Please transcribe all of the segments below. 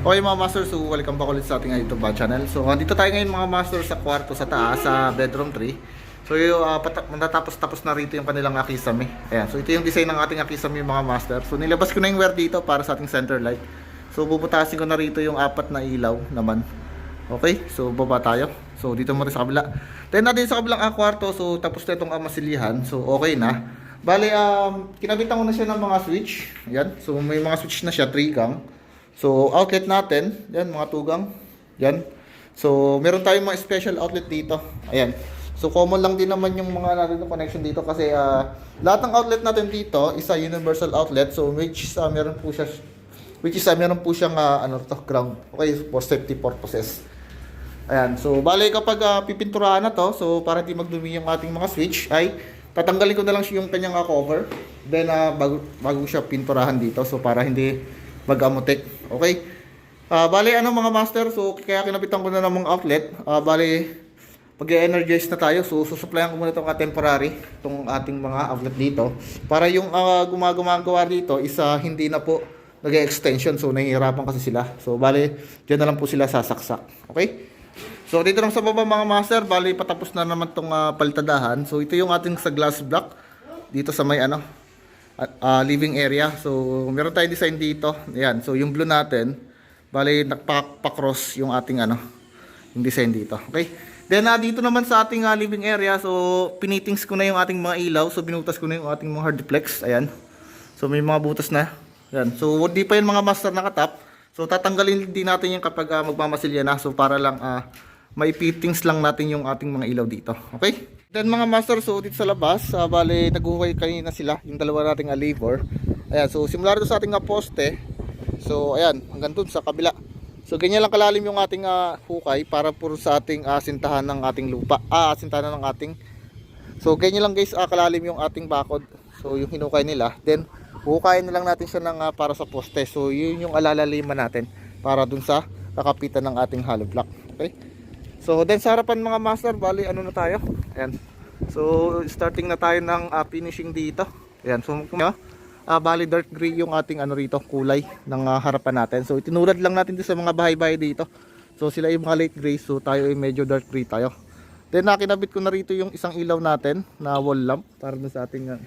Okay mga master, so welcome back ulit sa ating YouTube channel. So andito tayo ngayon mga master sa kwarto sa taas, sa bedroom 3. So yung uh, matatapos-tapos na rito yung kanilang akisame. Ayan, so ito yung design ng ating akisame mga master. So nilabas ko na yung wire dito para sa ating center light. So bubutasin ko na rito yung apat na ilaw naman. Okay, so baba tayo. So dito mo rin sa kabila. Then natin sa kabilang ah, kwarto, so tapos na itong masilihan. So okay na. Bale, um, kinabitan ko na siya ng mga switch. Yan. So may mga switch na siya, 3 gang. So outlet natin, yan mga tugang. Yan. So meron tayong mga special outlet dito. Ayan. So common lang din naman yung mga natin connection dito kasi ah, lahat ng outlet natin dito is a universal outlet. So which is ah, meron po siya which is ah, meron po siyang ah, ano to ground. Okay, for safety purposes. Ayan. So bale kapag ah, pipinturahan na to, so para hindi magdumi yung ating mga switch ay tatanggalin ko na lang yung kanyang ah, cover. Then ah, bago bago siya pinturahan dito so para hindi mag-amutik. Okay? Ah, bale ano mga master, so kaya kinabitan ko na ng mga outlet. Ah, bale pag-energize na tayo, so susuplayan ko muna itong ah, temporary, itong ating mga outlet dito. Para yung uh, gumagawa dito is ah, hindi na po nag-extension, so nahihirapan kasi sila. So bale, dyan na lang po sila sasaksak. Okay? So dito lang sa baba mga master, bali patapos na naman tong ah, palitadahan. So ito yung ating sa glass block dito sa may ano ah, living area. So meron tayong design dito. Ayan, so yung blue natin, bali nagpa-cross yung ating ano, yung design dito. Okay? Then ah, dito naman sa ating ah, living area, so pinitings ko na yung ating mga ilaw. So binutas ko na yung ating mga hard flex. Ayan. So may mga butas na. Ayan. So di pa yung mga master nakatap. So tatanggalin din natin yung kapag ah, magmamasilya na. So para lang ah, may fittings lang natin yung ating mga ilaw dito. Okay? Then mga master, so dito sa labas, uh, bale naghuhukay kanina sila, yung dalawa nating alivor. Ayan, so simula rito sa ating ah, poste. So ayan, hanggang dun sa kabila. So ganyan lang kalalim yung ating ah, hukay para puro sa ating ah, sintahan ng ating lupa. Ah, sintahan ng ating. So ganyan lang guys, ah, kalalim yung ating bakod. So yung hinukay nila. Then hukayin na lang natin siya ng ah, para sa poste. So yun yung alalaliman natin para dun sa kakapitan ng ating hollow block. Okay? So then sa harapan mga master, bali ano na tayo? Ayan. So starting na tayo ng ah, finishing dito. Ayan. So kung ah, bali dark gray yung ating ano rito, kulay ng ah, harapan natin. So itinulad lang natin dito sa mga bahay-bahay dito. So sila yung mga light gray, so tayo ay medyo dark gray tayo. Then nakinabit ko na rito yung isang ilaw natin na wall lamp para na sa ating ah,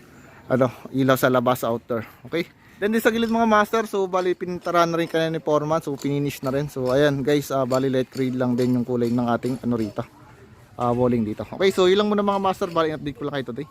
ano, ilaw sa labas outer. Okay? Then din sa gilid mga master, so bali pinintarahan na rin kanina ni Foreman, so pininish na rin. So ayan guys, ah, bali light gray lang din yung kulay ng ating ano rito. Ah, walling dito. Okay, so ilang muna mga master, bali update ko lang kayo today.